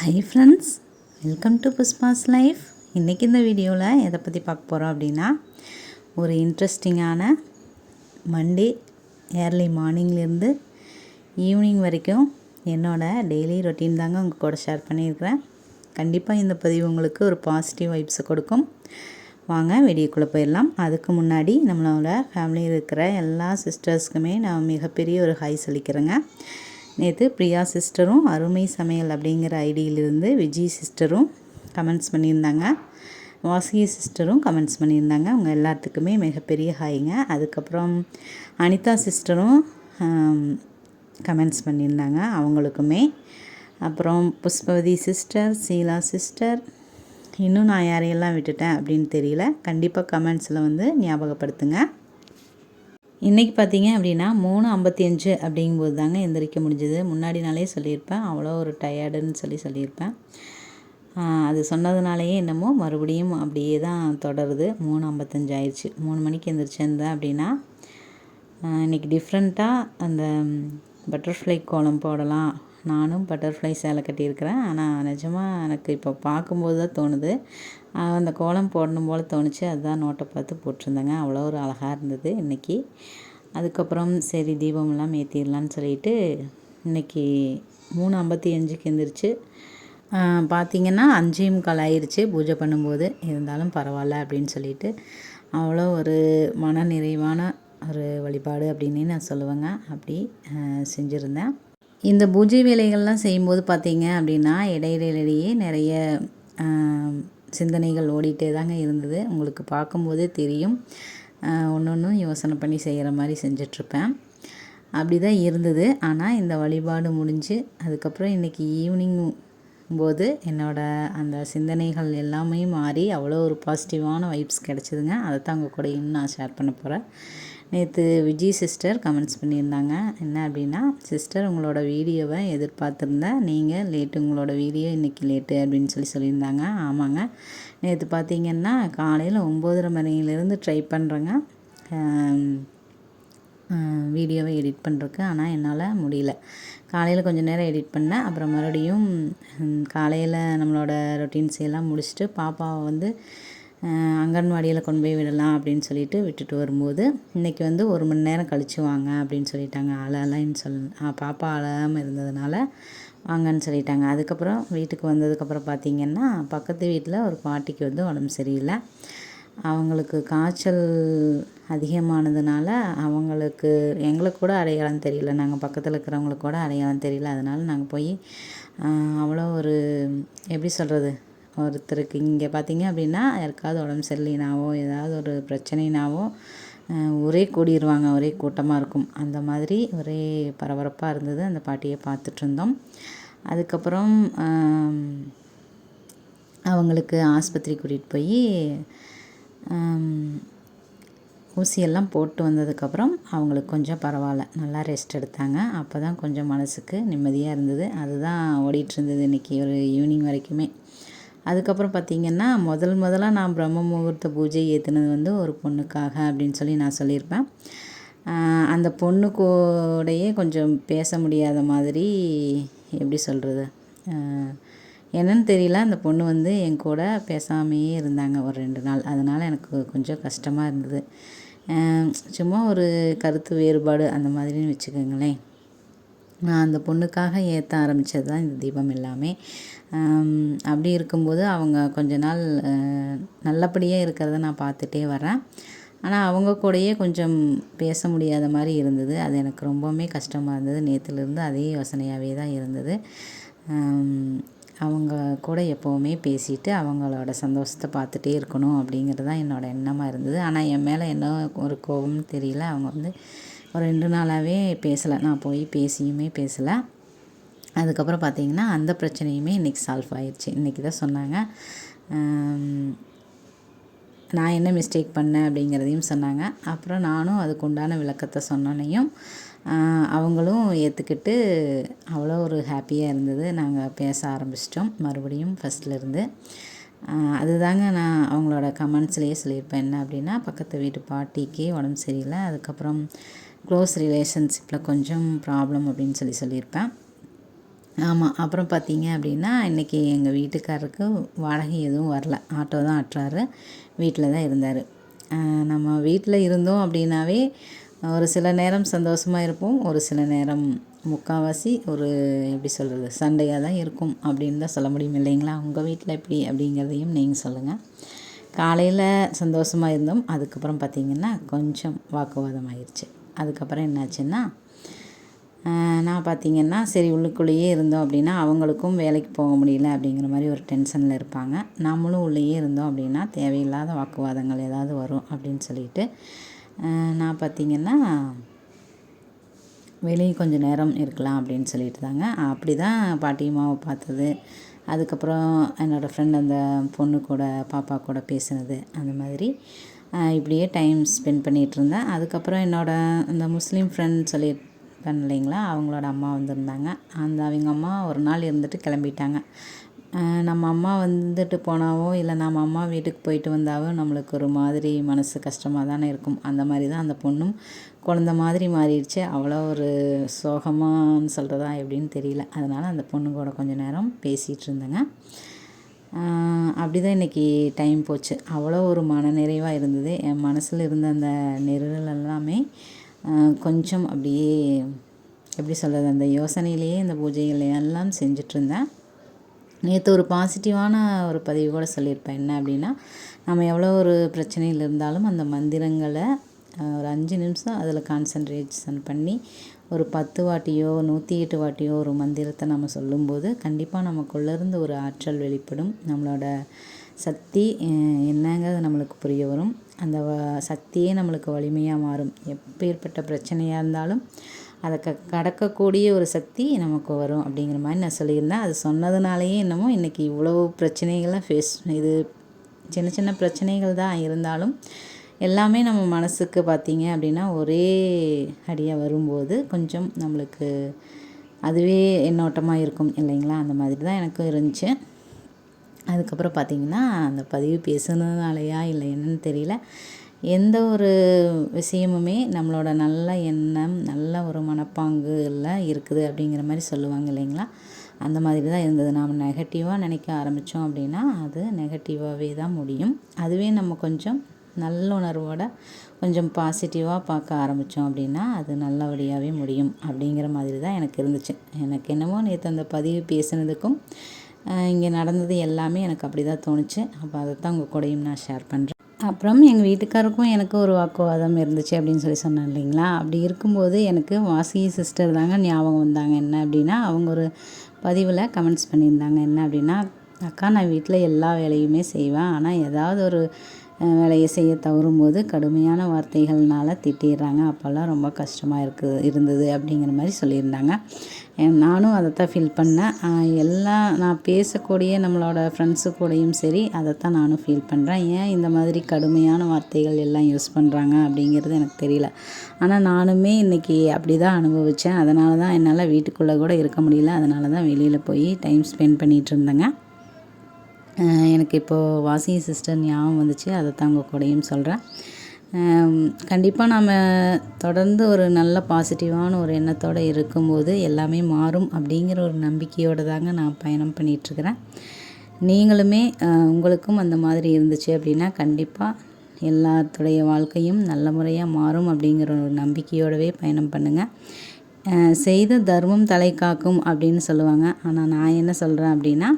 Hi friends welcome to Pushpa's life இன்றைக்கி இந்த வீடியோவில் எதை பற்றி பார்க்க போகிறோம் அப்படின்னா ஒரு இன்ட்ரெஸ்டிங்கான மண்டே ஏர்லி மார்னிங்லேருந்து ஈவினிங் வரைக்கும் என்னோடய டெய்லி ரொட்டீன் தாங்க உங்கள் கூட ஷேர் பண்ணியிருக்கிறேன். கண்டிப்பாக இந்த பதிவு உங்களுக்கு ஒரு பாசிட்டிவ் வைப்ஸை கொடுக்கும். வாங்க வீடியோக்குள்ளே போயிடலாம். அதுக்கு முன்னாடி நம்மளோட ஃபேமிலியில் இருக்கிற எல்லா சிஸ்டர்ஸ்க்குமே நான் மிகப்பெரிய ஒரு ஹை சொல்லிக்கிறேங்க. நேற்று பிரியா சிஸ்டரும் அருமை சமையல் அப்படிங்கிற ஐடியிலிருந்து விஜய் சிஸ்டரும் கமெண்ட்ஸ் பண்ணியிருந்தாங்க. வாசகி சிஸ்டரும் கமெண்ட்ஸ் பண்ணியிருந்தாங்க. அவங்க எல்லாத்துக்குமே மிகப்பெரிய ஹாய்ங்க. அதுக்கப்புறம் அனிதா சிஸ்டரும் கமெண்ட்ஸ் பண்ணியிருந்தாங்க அவங்களுக்குமே. அப்புறம் புஷ்பவதி சிஸ்டர் சீலா சிஸ்டர் இன்னும் நான் யாரையெல்லாம் விட்டுட்டேன் அப்படின்னு தெரியல. கண்டிப்பாக கமெண்ட்ஸில் வந்து ஞாபகப்படுத்துங்க. இன்றைக்கி பார்த்தீங்க அப்படின்னா மூணு ஐம்பத்தி அஞ்சு அப்படிங்கும்போது தாங்க எந்திரிக்க முடிஞ்சது. முன்னாடி நாளே சொல்லியிருப்பேன். அவ்வளோ ஒரு டயர்டுன்னு சொல்லி சொல்லியிருப்பேன். அது சொன்னதுனாலேயே என்னமோ மறுபடியும் அப்படியே தான் தொடருது. மூணு ஐம்பத்தஞ்சு ஆயிடுச்சு. மூணு மணிக்கு எந்திரிச்சிருந்தேன் அப்படின்னா இன்றைக்கி டிஃப்ரெண்ட்டாக அந்த பட்டர்ஃப்ளை கோலம் போடலாம். நானும் பட்டர்ஃப்ளை சேலை கட்டியிருக்கிறேன். ஆனால் நிஜமாக எனக்கு இப்போ பார்க்கும்போது தான் தோணுது. அந்த கோலம் போடணும் போல் தோணுச்சு. அதுதான் நோட்டை பார்த்து போட்டிருந்தேங்க. அவ்வளோ ஒரு அழகாக இருந்தது இன்றைக்கி அதுக்கப்புறம் சரி தீபம்லாம் ஏற்றிடலான்னு சொல்லிட்டு இன்றைக்கி மூணு ஐம்பத்தி அஞ்சுக்கு எழுந்திரிச்சு பார்த்திங்கன்னா அஞ்சே முக்கால் ஆயிடுச்சு பூஜை பண்ணும்போது. இருந்தாலும் பரவாயில்ல அப்படின்னு சொல்லிட்டு அவ்வளோ ஒரு மன நிறைவான வழிபாடு அப்படின்னு நான் சொல்லுவேங்க. அப்படி செஞ்சுருந்தேன். இந்த பூஜை வேலைகள்லாம் செய்யும்போது பார்த்தீங்க அப்படின்னா இடையிடையிலேயே நிறைய சிந்தனைகள் ஓடிட்டே தாங்க இருந்தது. உங்களுக்கு பார்க்கும்போதே தெரியும். ஒன்று ஒன்றும் யோசனை பண்ணி செய்கிற மாதிரி செஞ்சிட்ருப்பேன். அப்படி தான் இருந்தது. ஆனால் இந்த வழிபாடு முடிஞ்சு அதுக்கப்புறம் இன்றைக்கி ஈவினிங் போது என்னோடய அந்த சிந்தனைகள் எல்லாமே மாறி அவ்வளோ ஒரு பாசிட்டிவான வைப்ஸ் கிடச்சிதுங்க. அதை தான் உங்கள் கூட இன்னும் நான் ஷேர் பண்ண போகிறேன் நேற்று விஜய் சிஸ்டர் கமெண்ட்ஸ் பண்ணியிருந்தாங்க. என்ன அப்படின்னா சிஸ்டர் உங்களோட வீடியோவை எதிர்பார்த்துருந்தேன் நீங்கள் லேட்டு உங்களோட வீடியோ இன்றைக்கி லேட்டு அப்படின்னு சொல்லி சொல்லியிருந்தாங்க. ஆமாங்க. நேற்று பார்த்தீங்கன்னா காலையில் ஒம்போதரை மணிலேருந்து ட்ரை பண்ணுறேங்க வீடியோவை எடிட் பண்ணுறக்கு ஆனால் என்னால் முடியல. காலையில் கொஞ்சம் நேரம் எடிட் பண்ணேன். அப்புறம் மறுபடியும் காலையில் நம்மளோட ரொட்டீன்ஸ் எல்லாம் முடிச்சுட்டு பாப்பாவை வந்து அங்கன்வாடியில் கொண்டு போய் விடலாம் அப்படின்னு சொல்லிட்டு விட்டுட்டு வரும்போது இன்றைக்கி வந்து ஒரு மணி நேரம் கழித்து வாங்க அப்படின்னு சொல்லிட்டாங்க. அழலைன்னு சொல் பாப்பா அழாமல் இருந்ததுனால வாங்கன்னு சொல்லிட்டாங்க. அதுக்கப்புறம் வீட்டுக்கு வந்ததுக்கப்புறம் பார்த்திங்கன்னா பக்கத்து வீட்டில் ஒரு பாட்டிக்கு வந்து உடம்பு சரியில்லை. அவங்களுக்கு காய்ச்சல் அதிகமானதுனால அவங்களுக்கு எங்களுக்கு கூட அடையாளம் தெரியல. நாங்கள் பக்கத்தில் இருக்கிறவங்களுக்கு கூட அடையாளம் தெரியல. அதனால் நாங்கள் போய் அவ்வளோ ஒரு எப்படி சொல்கிறது ஒருத்தருக்கு இங்கே பார்த்தீங்க அப்படின்னா யாருக்காவது உடம்பு சரியில்லைனாவோ ஏதாவது ஒரு பிரச்சனைனாவோ ஒரே கூடிடுவாங்க ஒரே கூட்டமாக இருக்கும். அந்த மாதிரி ஒரே பரபரப்பாக இருந்தது அந்த பாட்டியை பார்த்துட்ருந்தோம் அதுக்கப்புறம் அவங்களுக்கு ஆஸ்பத்திரி கூட்டிகிட்டு போய் ஊசியெல்லாம் போட்டு வந்ததுக்கப்புறம் அவங்களுக்கு கொஞ்சம் பரவாயில்ல. நல்லா ரெஸ்ட் எடுத்தாங்க. அப்போ தான் கொஞ்சம் மனசுக்கு நிம்மதியாக இருந்தது. அதுதான் ஓடிட்டுருந்தது இன்றைக்கி ஒரு ஈவினிங் வரைக்குமே. அதுக்கப்புறம் பார்த்திங்கன்னா முதல் முதலாக நான் பிரம்ம முகூர்த்த பூஜை ஏற்றுனது வந்து ஒரு பொண்ணுக்காக அப்படின்னு சொல்லி நான் சொல்லியிருப்பேன். அந்த பொண்ணு கூடையே கொஞ்சம் பேச முடியாத மாதிரி எப்படி சொல்கிறது என்னன்னு தெரியல. அந்த பொண்ணு வந்து என் கூட பேசாமையே இருந்தாங்க ஒரு ரெண்டு நாள். அதனால் எனக்கு கொஞ்சம் கஷ்டமாக இருந்தது. சும்மா ஒரு கருத்து வேறுபாடு அந்த மாதிரின்னு வச்சுக்கோங்களேன். நான் அந்த பொண்ணுக்காக ஏற்ற ஆரம்பித்தது தான் இந்த தீபம் எல்லாமே. அப்படி இருக்கும்போது அவங்க கொஞ்ச நாள் நல்லபடியாக இருக்கிறத நான் பார்த்துட்டே வரேன் ஆனால் அவங்க கூடயே கொஞ்சம் பேச முடியாத மாதிரி இருந்தது. அது எனக்கு ரொம்பவுமே கஷ்டமாக இருந்தது. நேற்றுலேருந்து அதே யோசனையாகவே தான் இருந்தது. அவங்க கூட எப்போவுமே பேசிட்டு அவங்களோட சந்தோஷத்தை பார்த்துட்டே இருக்கணும் அப்படிங்கிறது தான் என்னோடய எண்ணமாக இருந்தது. ஆனால் என் மேலே என்ன ஒரு கோபம்னு தெரியல. அவங்க வந்து ஒரு ரெண்டு நாளாகவே பேசலை. நான் போய் பேசியுமே பேசலை. அதுக்கப்புறம் பார்த்திங்கன்னா அந்த பிரச்சனையுமே இன்றைக்கி சால்வ் ஆயிடுச்சு இன்றைக்கி தான் சொன்னாங்க. நான் என்ன மிஸ்டேக் பண்ணேன் அப்படிங்கிறதையும் சொன்னாங்க. அப்புறம் நானும் அதுக்கு உண்டான விளக்கத்தை சொன்னோன்னையும் அவங்களும் ஏற்றுக்கிட்டு அவ்வளோ ஒரு ஹாப்பியாக இருந்தது. நாங்கள் பேச ஆரம்பிச்சிட்டோம். மறுபடியும் ஃபஸ்ட்லேருந்து அதுதாங்க நான் அவங்களோட கமெண்ட்ஸ்லேயே சொல்லியிருப்பேன். என்ன அப்படின்னா பக்கத்து வீட்டு பாட்டிக்கு உடம்பு சரியில்லை. அதுக்கப்புறம் க்ளோஸ் ரிலேஷன்ஷிப்பில் கொஞ்சம் ப்ராப்ளம் அப்படின்னு சொல்லி சொல்லியிருப்பேன். ஆமாம் அப்புறம் பார்த்தீங்க அப்படின்னா இன்றைக்கி எங்கள் வீட்டுக்காரருக்கு வாடகை எதுவும் வரல. ஆட்டோ தான் ஆட்டுறாரு. வீட்டில் தான் இருந்தார். நம்ம வீட்டில் இருந்தோம் அப்படின்னாவே ஒரு சில நேரம் சந்தோஷமாக இருப்போம் ஒரு சில நேரம் முக்கால்வாசி ஒரு எப்படி சொல்கிறது சண்டையாக தான் இருக்கும் அப்படின்னு தான் சொல்ல முடியும் இல்லைங்களா? உங்கள் வீட்டில் எப்படி அப்படிங்கிறதையும் நீங்கள் சொல்லுங்கள் காலையில் சந்தோஷமாக இருந்தோம். அதுக்கப்புறம் பார்த்திங்கன்னா கொஞ்சம் வாக்குவாதம் ஆயிடுச்சு அதுக்கப்புறம் என்னாச்சுன்னா நான் பார்த்திங்கன்னா சரி உள்ளுக்குள்ளேயே இருந்தோம் அப்படின்னா அவங்களுக்கும் வேலைக்கு போக முடியல அப்படிங்கிற மாதிரி ஒரு டென்ஷனில் இருப்பாங்க. நம்மளும் உள்ளேயே இருந்தோம் அப்படின்னா தேவையில்லாத வாக்குவாதங்கள் ஏதாவது வரும் அப்படின்னு சொல்லிட்டு நான் பார்த்திங்கன்னா வெளியே கொஞ்சம் நேரம் இருக்கலாம் அப்படின்னு சொல்லிட்டு தாங்க. அப்படி தான் பாட்டியம்மாவை பார்த்தது. அதுக்கப்புறம் என்னோடய ஃப்ரெண்ட் அந்த பொண்ணு கூட பாப்பா கூட பேசுனது. அந்த மாதிரி. இப்படியே டைம் ஸ்பெண்ட் பண்ணிகிட்ருந்தேன் அதுக்கப்புறம் என்னோடய அந்த முஸ்லீம் ஃப்ரெண்ட் சொல்லி இல்லைங்களா அவங்களோட அம்மா வந்திருந்தாங்க. அந்த அவங்க அம்மா ஒரு நாள் இருந்துட்டு கிளம்பிட்டாங்க. நம்ம அம்மா வந்துட்டு போனாவோ இல்லை நம்ம அம்மா வீட்டுக்கு போயிட்டு வந்தாவோ நம்மளுக்கு ஒரு மாதிரி மனசு கஷ்டமாக தானே இருக்கும். அந்த மாதிரி தான் அந்த பொண்ணும் குழந்த மாதிரி மாறிடுச்சு. அவ்வளோ ஒரு சோகமானு சொல்கிறதா எப்படின்னு தெரியல. அதனால் அந்த பொண்ணு கூட கொஞ்சம் நேரம் பேசிகிட்டு இருந்தேங்க. அப்படி தான் இன்றைக்கி டைம் போச்சு. அவ்வளோ ஒரு மன நிறைவாக இருந்தது. என் மனசில் இருந்த அந்த நெருடல் எல்லாமே கொஞ்சம் அப்படியே எப்படி சொல்கிறது அந்த யோசனையிலேயே இந்த பூஜைகள் எல்லாம் செஞ்சிட்ருந்தேன் நேற்று ஒரு பாசிட்டிவான ஒரு பதிவு கூட சொல்லியிருப்பேன். என்ன அப்படின்னா நம்ம எவ்வளோ ஒரு பிரச்சனையில் இருந்தாலும் அந்த மந்திரங்களை ஒரு அஞ்சு நிமிஷம் அதில் கான்சன்ட்ரேஷன் பண்ணி ஒரு பத்து வாட்டியோ நூற்றி எட்டு வாட்டியோ ஒரு மந்திரத்தை நம்ம சொல்லும்போது கண்டிப்பாக நமக்குள்ளேருந்து ஒரு ஆற்றல் வெளிப்படும். நம்மளோட சக்தி என்னங்கிறது நம்மளுக்கு புரிய வரும். அந்த சக்தியே நம்மளுக்கு வலிமையாக மாறும். எப்பேற்பட்ட பிரச்சனையாக இருந்தாலும் அதை க கடக்கக்கூடிய ஒரு சக்தி நமக்கு வரும் அப்படிங்கிற மாதிரி நான் சொல்லியிருந்தேன். அது சொன்னதுனாலேயே என்னமோ இன்றைக்கி இவ்வளோ பிரச்சனைகள்லாம் ஃபேஸ் இது சின்ன சின்ன பிரச்சனைகள் தான் இருந்தாலும் எல்லாமே நம்ம மனசுக்கு பார்த்திங்க அப்படின்னா ஒரே அடியாக வரும்போது கொஞ்சம் நம்மளுக்கு அதுவே எண்ணோட்டமாக இருக்கும் இல்லைங்களா? அந்த மாதிரி தான் எனக்கும் இருந்துச்சு. அதுக்கப்புறம் பார்த்திங்கன்னா அந்த பதிவு பேசுனதுனாலையா இல்லை என்னன்னு தெரியல. எந்த ஒரு விஷயமுமே நம்மளோட நல்ல எண்ணம் நல்ல ஒரு மனப்பாங்கு இல்லை இருக்குது அப்படிங்கிற மாதிரி சொல்லுவாங்க இல்லைங்களா? அந்த மாதிரி தான் இருந்தது. நாம் நெகட்டிவாக நினைக்க ஆரம்பித்தோம் அப்படின்னா அது நெகட்டிவாகவே தான் முடியும். அதுவே நம்ம கொஞ்சம் நல்லுணர்வோட கொஞ்சம் பாசிட்டிவாக பார்க்க ஆரம்பித்தோம் அப்படின்னா அது நல்லபடியாகவே முடியும் அப்படிங்கிற மாதிரி தான் எனக்கு இருந்துச்சு. எனக்கு என்னமோ நேற்று அந்த பதிவு பேசினதுக்கும் இங்கே நடந்தது எல்லாமே எனக்கு அப்படி தான் தோணுச்சு. அப்போ அதை தான் உங்கள் கூடயும் நான் ஷேர் பண்ணுறேன் அப்புறம் எங்கள் வீட்டுக்காருக்கும் எனக்கு ஒரு வாக்குவாதம் இருந்துச்சு அப்படின்னு சொல்லி சொன்னேன் இல்லைங்களா? அப்படி இருக்கும்போது எனக்கு வாசி சிஸ்டர் தாங்க ஞாபகம் வந்தாங்க. என்ன அப்படின்னா அவங்க ஒரு பதிவில் கமெண்ட்ஸ் பண்ணியிருந்தாங்க. என்ன அப்படின்னா அக்கா நான் வீட்டில் எல்லா வேலையுமே செய்வேன். ஆனால் ஏதாவது ஒரு வேலையை செய்ய தவறும்போது கடுமையான வார்த்தைகள்னால் திட்டிடுறாங்க. அப்போல்லாம் ரொம்ப கஷ்டமாக இருக்குது இருந்தது அப்படிங்கிற மாதிரி சொல்லியிருந்தாங்க. நானும் அதை தான் ஃபீல் பண்ணேன் எல்லா நான் பேசக்கூடிய நம்மளோட ஃப்ரெண்ட்ஸு கூடயும் சரி அதை தான் நானும் ஃபீல் பண்ணுறேன் ஏன் இந்த மாதிரி கடுமையான வார்த்தைகள் எல்லாம் யூஸ் பண்ணுறாங்க அப்படிங்கிறது எனக்கு தெரியல. ஆனால் நானுமே இன்றைக்கி அப்படி தான் அனுபவித்தேன் அதனால தான் என்னால் வீட்டுக்குள்ளே கூட இருக்க முடியல. அதனால தான் வெளியில் போய் டைம் ஸ்பெண்ட் பண்ணிகிட்டு இருந்தேங்க. எனக்கு இப்போது வாசிங் சிஸ்டர் ஞாபகம் வந்துச்சு அதை தான் உங்கள் கூடயும் சொல்கிறேன் கண்டிப்பாக நாம் தொடர்ந்து ஒரு நல்ல பாசிட்டிவான ஒரு எண்ணத்தோடு இருக்கும்போது எல்லாமே மாறும் அப்படிங்கிற ஒரு நம்பிக்கையோடு தாங்க நான் பயணம் பண்ணிகிட்ருக்கிறேன் நீங்களுமே உங்களுக்கும் அந்த மாதிரி இருந்துச்சு அப்படின்னா கண்டிப்பாக எல்லாத்துடைய வாழ்க்கையும் நல்ல முறையாக மாறும் அப்படிங்கிற ஒரு நம்பிக்கையோடவே பயணம் பண்ணுங்கள் செய்த தர்மம் தலை காக்கும் அப்படின்னு சொல்லுவாங்க. ஆனால் நான் என்ன சொல்கிறேன் அப்படின்னா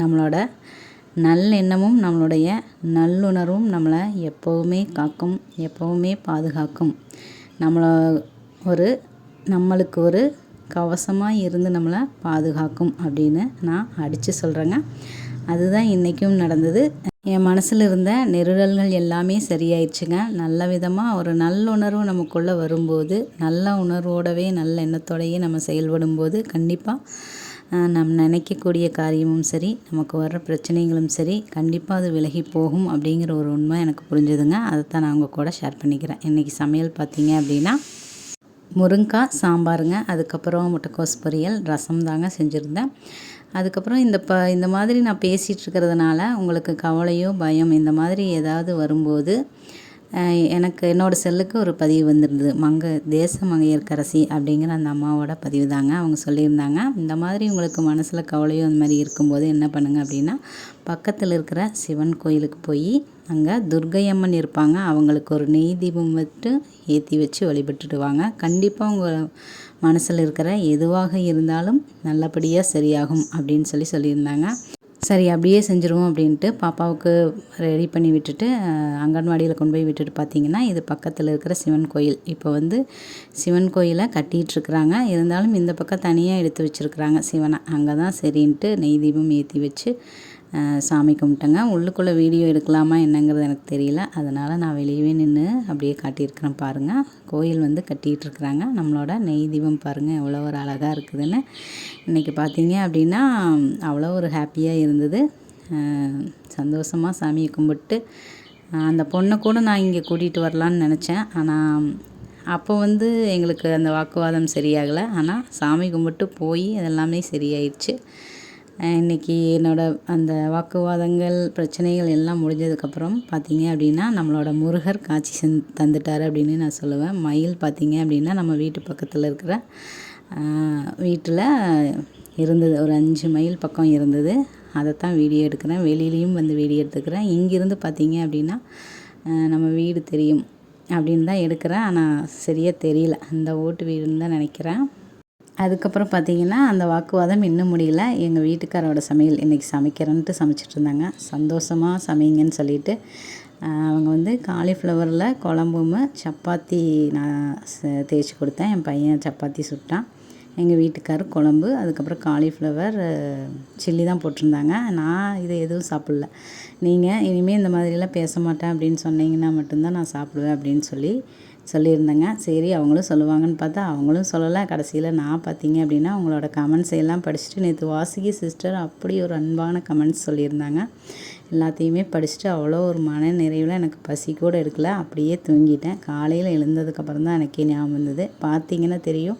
நம்மளோட நல்லெண்ணமும் நம்மளுடைய நல்லுணர்வும் நம்மளை எப்போவுமே காக்கும் எப்போவுமே பாதுகாக்கும். நம்மளை ஒரு நம்மளுக்கு ஒரு கவசமாக இருந்து நம்மளை பாதுகாக்கும் அப்படின்னு நான் அடித்து சொல்கிறேங்க அதுதான் இன்றைக்கும் நடந்தது. என் மனசில் இருந்த நெருடல்கள் எல்லாமே சரியாயிடுச்சுங்க. நல்ல விதமாக ஒரு நல்லுணர்வு நமக்குள்ளே வரும்போது நல்ல உணர்வோடவே நல்ல எண்ணத்தோடையே நம்ம செயல்படும்போது கண்டிப்பாக நம் நினைக்கக்கூடிய காரியமும் சரி நமக்கு வர்ற பிரச்சனைகளும் சரி கண்டிப்பாக அது விலகி போகும் அப்படிங்கிற ஒரு உண்மை எனக்கு புரிஞ்சுதுங்க. அதை தான் நான் உங்கள் கூட ஷேர் பண்ணிக்கிறேன். இன்றைக்கி சமையல் பார்த்தீங்க அப்படின்னா முருங்காய் சாம்பாருங்க. அதுக்கப்புறம் முட்டைக்கோஸ் பொரியல் ரசம் தாங்க செஞ்சுருந்தேன். அதுக்கப்புறம் இந்த ப இந்த மாதிரி நான் பேசிகிட்டு இருக்கிறதுனால உங்களுக்கு கவலையோ பயம் இந்த மாதிரி ஏதாவது வரும்போது எனக்கு என்னோடய செல்லுக்கு ஒரு பதிவு வந்திருந்தது. மங்க தேச மங்கையர்கரசி அப்படிங்கிற அந்த அம்மாவோட பதிவு தாங்க அவங்க சொல்லியிருந்தாங்க. இந்த மாதிரி உங்களுக்கு மனசில் கவலையோ அந்த மாதிரி இருக்கும்போது என்ன பண்ணுங்கள் அப்படின்னா பக்கத்தில் இருக்கிற சிவன் கோயிலுக்கு போய் அங்கே துர்கையம்மன் இருப்பாங்க. அவங்களுக்கு ஒரு நெய் தீபம் விட்டு ஏற்றி வச்சு வழிபட்டுடுவாங்க கண்டிப்பாக உங்கள் மனசில் இருக்கிற எதுவாக இருந்தாலும் நல்லபடியாக சரியாகும் அப்படின்னு சொல்லி சொல்லியிருந்தாங்க. சரி அப்படியே செஞ்சுருவோம் அப்படின்ட்டு பாப்பாவுக்கு ரெடி பண்ணி விட்டுட்டு அங்கன்வாடியில் கொண்டு போய் விட்டுட்டு பார்த்தீங்கன்னா இது பக்கத்தில் இருக்கிற சிவன் கோயில். இப்போ வந்து சிவன் கோயிலை கட்டிகிட்ருக்குறாங்க இருந்தாலும் இந்த பக்கம் தனியாக எடுத்து வச்சுருக்குறாங்க சிவனை. அங்கே தான் சரின்ட்டு நெய் தீபம் ஏற்றி வச்சு சாமி கும்பிட்டேங்க. உள்ளுக்குள்ளே வீடியோ எடுக்கலாமா என்னங்கிறது எனக்கு தெரியல. அதனால் நான் வெளியவே நின்று அப்படியே காட்டியிருக்கிறேன் பாருங்கள் கோயில் வந்து கட்டிகிட்ருக்குறாங்க. நம்மளோட நெய் தீபம் பாருங்கள் எவ்வளோ ஒரு அழகாக இருக்குதுன்னு. இன்றைக்கி பார்த்தீங்க அப்படின்னா அவ்வளோ ஒரு ஹாப்பியாக இருந்தது. சந்தோஷமாக சாமியை கும்பிட்டு அந்த பொண்ணை கூட நான் இங்கே கூட்டிகிட்டு வரலான்னு நினச்சேன். ஆனால் அப்போ வந்து எங்களுக்கு அந்த வாக்குவாதம் சரியாகலை. ஆனால் சாமி கும்பிட்டு போய் அதெல்லாமே சரியாயிடுச்சு. இன்றைக்கி இன்னைக்கு அந்த வாக்குவாதங்கள் பிரச்சனைகள் எல்லாம் முடிஞ்சதுக்கப்புறம் பார்த்தீங்க அப்படின்னா நம்மளோட முருகர் காட்சி சென் தந்துட்டார் அப்படின்னு நான் சொல்லுவேன். மயில் பார்த்தீங்க அப்படின்னா நம்ம வீட்டு பக்கத்தில் இருக்கிற வீட்டில் இருந்தது. ஒரு அஞ்சு மைல் பக்கம் இருந்தது. அதைத்தான் வீடியோ எடுக்கிறேன். வெளியிலையும் வந்து வீடியோ எடுத்துக்கிறேன். இங்கிருந்து பார்த்தீங்க அப்படின்னா நம்ம வீடு தெரியும் அப்படின்னு தான் எடுக்கிறேன். ஆனால் சரியாக தெரியல. அந்த ஓட்டு வீடுன்னு தான் நினைக்கிறேன். அதுக்கப்புறம் பார்த்தீங்கன்னா அந்த வாக்குவாதம் இன்னும் முடியல. எங்கள் வீட்டுக்காரோட சமையல் இன்றைக்கி சமைக்கிறேன்ட்டு சமைச்சிட்டு இருந்தாங்க. சந்தோஷமாக சமைங்கன்னு சொல்லிட்டு அவங்க வந்து காலிஃப்ளவரில் குழம்பும் சப்பாத்தி நான் தேய்ச்சி கொடுத்தேன். என் பையன் சப்பாத்தி சுட்டான். எங்கள் வீட்டுக்கார் குழம்பு அதுக்கப்புறம் காலிஃப்ளவர் சில்லி தான் போட்டிருந்தாங்க. நான் இதை எதுவும் சாப்பிடல. நீங்கள் இனிமேல் இந்த மாதிரிலாம் பேச மாட்டேன் அப்படின்னு சொன்னீங்கன்னா மட்டும்தான் நான் சாப்பிடுவேன் அப்படின்னு சொல்லி சொல்லியிருந்தேங்க. சரி அவங்களும் சொல்லுவாங்கன்னு பார்த்தா அவங்களும் சொல்லலை. கடைசியில் நான் பார்த்தீங்க அப்படின்னா அவங்களோட கமெண்ட்ஸ் எல்லாம் படிச்சுட்டு நேற்று வாசுகி சிஸ்டர் அப்படி ஒரு அன்பான கமெண்ட்ஸ் சொல்லியிருந்தாங்க. எல்லாத்தையுமே படிச்சுட்டு அவ்வளோ ஒரு மன நிறைவில் எனக்கு பசி கூட எடுக்கல. அப்படியே தூங்கிட்டேன். காலையில் எழுந்ததுக்கப்புறம் தான் எனக்கே ஞாபகம் வந்தது. பார்த்தீங்கன்னா தெரியும்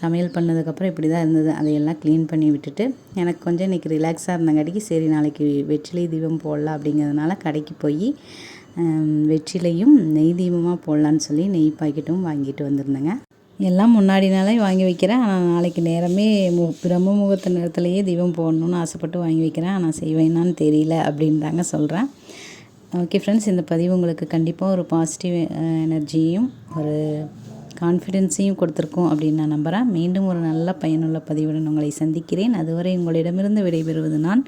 சமையல் பண்ணதுக்கப்புறம் இப்படி தான் இருந்தது. அதையெல்லாம் க்ளீன் பண்ணி விட்டுட்டு எனக்கு கொஞ்சம் இன்றைக்கி ரிலாக்ஸாக இருந்தங்காட்டிக்கு சரி நாளைக்கு வெற்றிலை தீபம் போடலாம் அப்படிங்கிறதுனால கடைக்கு போய் வெற்றிலையும் நெய் தீபமாக போடலான்னு சொல்லி நெய் பாக்கெட்டும் வாங்கிட்டு வந்திருந்தேங்க. எல்லாம் முன்னாடி நாளே வாங்கி வைக்கிறேன். ஆனால் நாளைக்கு நேரமே மு பிரம்ம முகூர்த்த நேரத்துலையே தீபம் போடணும்னு ஆசைப்பட்டு வாங்கி வைக்கிறேன். ஆனால் செய்வேனான்னு தெரியல அப்படின்னு தாங்க சொல்கிறேன் ஓகே ஃப்ரெண்ட்ஸ் இந்த பதிவு உங்களுக்கு கண்டிப்பாக ஒரு பாசிட்டிவ் எனர்ஜியும் ஒரு கான்ஃபிடென்ஸையும் கொடுத்துருக்கோம் அப்படின்னு நான் நம்புகிறேன் மீண்டும் ஒரு நல்ல பயனுள்ள பதிவுடன் உங்களை சந்திக்கிறேன். அதுவரை உங்களிடமிருந்து விடைபெறுவது நான்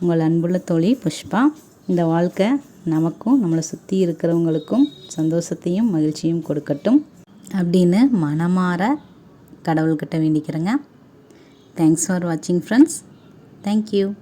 உங்கள் அன்புள்ள தோழி புஷ்பா. இந்த வாழ்க்கை நமக்கும் நம்மளை சுற்றி இருக்கிறவங்களுக்கும் சந்தோஷத்தையும் மகிழ்ச்சியும் கொடுக்கட்டும் அப்படின்னு மனமாற கடவுள்கிட்ட வேண்டிக்கிறேங்க. தேங்க்ஸ் ஃபார் வாட்சிங் ஃப்ரெண்ட்ஸ் தேங்க்யூ